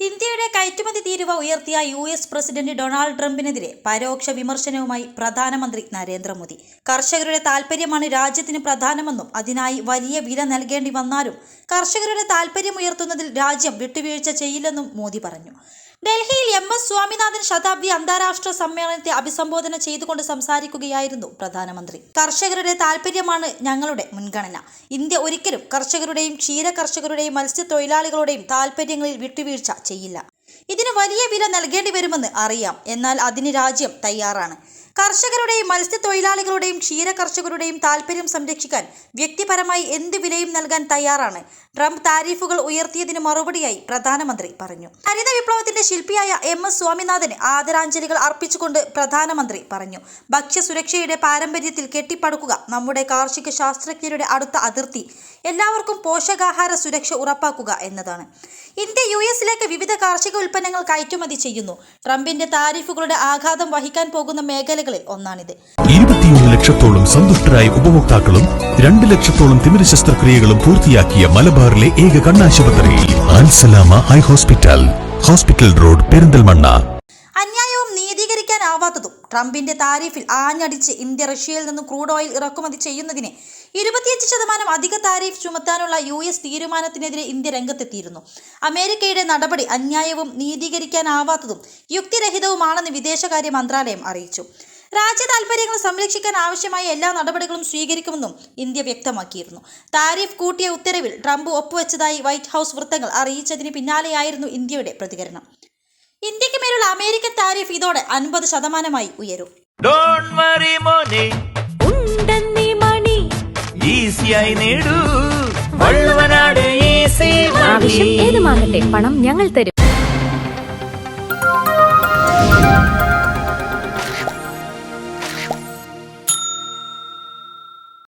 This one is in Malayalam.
ഇന്ത്യയുടെ കയറ്റുമതി തീരുവ ഉയർത്തിയ യു എസ് പ്രസിഡന്റ് ഡൊണാൾഡ് ട്രംപിനെതിരെ പരോക്ഷ വിമർശനവുമായി പ്രധാനമന്ത്രി നരേന്ദ്രമോദി. കർഷകരുടെ താൽപര്യമാണ് രാജ്യത്തിന് പ്രധാനമെന്നും അതിനായി വലിയ വില നൽകേണ്ടി വന്നാലും കർഷകരുടെ താൽപര്യം ഉയർത്തുന്നതിൽ രാജ്യം വിട്ടുവീഴ്ച ചെയ്യില്ലെന്നും മോദി പറഞ്ഞു. ഡൽഹിയിൽ എം എസ് സ്വാമിനാഥൻ ശതാബ്ദി അന്താരാഷ്ട്ര സമ്മേളനത്തെ അഭിസംബോധന ചെയ്തുകൊണ്ട് സംസാരിക്കുകയായിരുന്നു പ്രധാനമന്ത്രി. കർഷകരുടെ താല്പര്യമാണ് ഞങ്ങളുടെ മുൻഗണന. ഇന്ത്യ ഒരിക്കലും കർഷകരുടെയും ക്ഷീര കർഷകരുടെയും മത്സ്യത്തൊഴിലാളികളുടെയും താല്പര്യങ്ങളിൽ വിട്ടുവീഴ്ച ചെയ്യില്ല. ഇതിന് വലിയ വില നൽകേണ്ടി വരുമെന്ന് അറിയാം. എന്നാൽ അതിന് രാജ്യം തയ്യാറാണ്. കർഷകരുടെയും മത്സ്യത്തൊഴിലാളികളുടെയും ക്ഷീര കർഷകരുടെയും താൽപര്യം സംരക്ഷിക്കാൻ വ്യക്തിപരമായി എന്ത് വിലയും നൽകാൻ തയ്യാറാണ്. ട്രംപ് താരിഫുകൾ ഉയർത്തിയതിന് മറുപടിയായി പ്രധാനമന്ത്രി പറഞ്ഞു. ഹരിത വിപ്ലവത്തിന്റെ ശില്പിയായ എം എസ് സ്വാമിനാഥന് ആദരാഞ്ജലികൾ അർപ്പിച്ചുകൊണ്ട് പ്രധാനമന്ത്രി പറഞ്ഞു. ഭക്ഷ്യസുരക്ഷയുടെ പാരമ്പര്യത്തിൽ കെട്ടിപ്പടുക്കുക നമ്മുടെ കാർഷിക ശാസ്ത്രജ്ഞരുടെ അടുത്ത അതിർത്തി. എല്ലാവർക്കും പോഷകാഹാര സുരക്ഷ ഉറപ്പാക്കുക എന്നതാണ്. ഇന്ത്യ യു എസിലേക്ക് വിവിധ കാർഷിക ഉൽപ്പന്നങ്ങൾ കയറ്റുമതി ചെയ്യുന്നു. ട്രംപിന്റെ താരിഫുകളുടെ ആഘാതം വഹിക്കാൻ പോകുന്ന മേഖലകളിൽ ഒന്നാണിത്. ഇരുപത്തിയൊന്ന് ലക്ഷത്തോളം സന്തുഷ്ടരായ ഉപഭോക്താക്കളും രണ്ട് ലക്ഷത്തോളം തിമിര ശസ്ത്രക്രിയകളും പൂർത്തിയാക്കിയ മലബാറിലെ ഏക കണ്ണാശുപത്രി ഹോസ്പിറ്റൽ. Hospital road Perinthalmanna. ട്രംപിന്റെ താരിഫിൽ ആഞ്ഞടിച്ച് ഇന്ത്യ റഷ്യയിൽ നിന്നും ക്രൂഡ് ഓയിൽ ഇറക്കുമതി ചെയ്യുന്നതിന് ഇരുപത്തിയഞ്ച് ശതമാനം അധിക താരിഫ് ചുമത്താനുള്ള യു എസ് തീരുമാനത്തിനെതിരെ ഇന്ത്യ രംഗത്തെത്തിയിരുന്നു. അമേരിക്കയുടെ നടപടി അന്യായവും നീതീകരിക്കാനാവാത്തതും യുക്തിരഹിതവുമാണെന്ന് വിദേശകാര്യ മന്ത്രാലയം അറിയിച്ചു. രാജ്യ താൽപര്യങ്ങൾ സംരക്ഷിക്കാൻ ആവശ്യമായ എല്ലാ നടപടികളും സ്വീകരിക്കുമെന്നും ഇന്ത്യ വ്യക്തമാക്കിയിരുന്നു. താരിഫ് കൂട്ടിയ ഉത്തരവിൽ ട്രംപ് ഒപ്പുവെച്ചതായി വൈറ്റ് ഹൗസ് വൃത്തങ്ങൾ അറിയിച്ചതിന് പിന്നാലെയായിരുന്നു ഇന്ത്യയുടെ പ്രതികരണം. ഇന്ത്യയ്ക്ക് മേലുള്ള അമേരിക്കൻ താരിഫ് ഇതോടെ അൻപത് ശതമാനമായി ഉയരും. ഏത് വറി മോനെ. ഉണ്ടെന്നീ മണി. ഈസിയായി നേടൂ. വള്ളുവനാട് ഈസി ആവശ്യം ഏതുമാകട്ടെ പണം ഞങ്ങൾ തരും.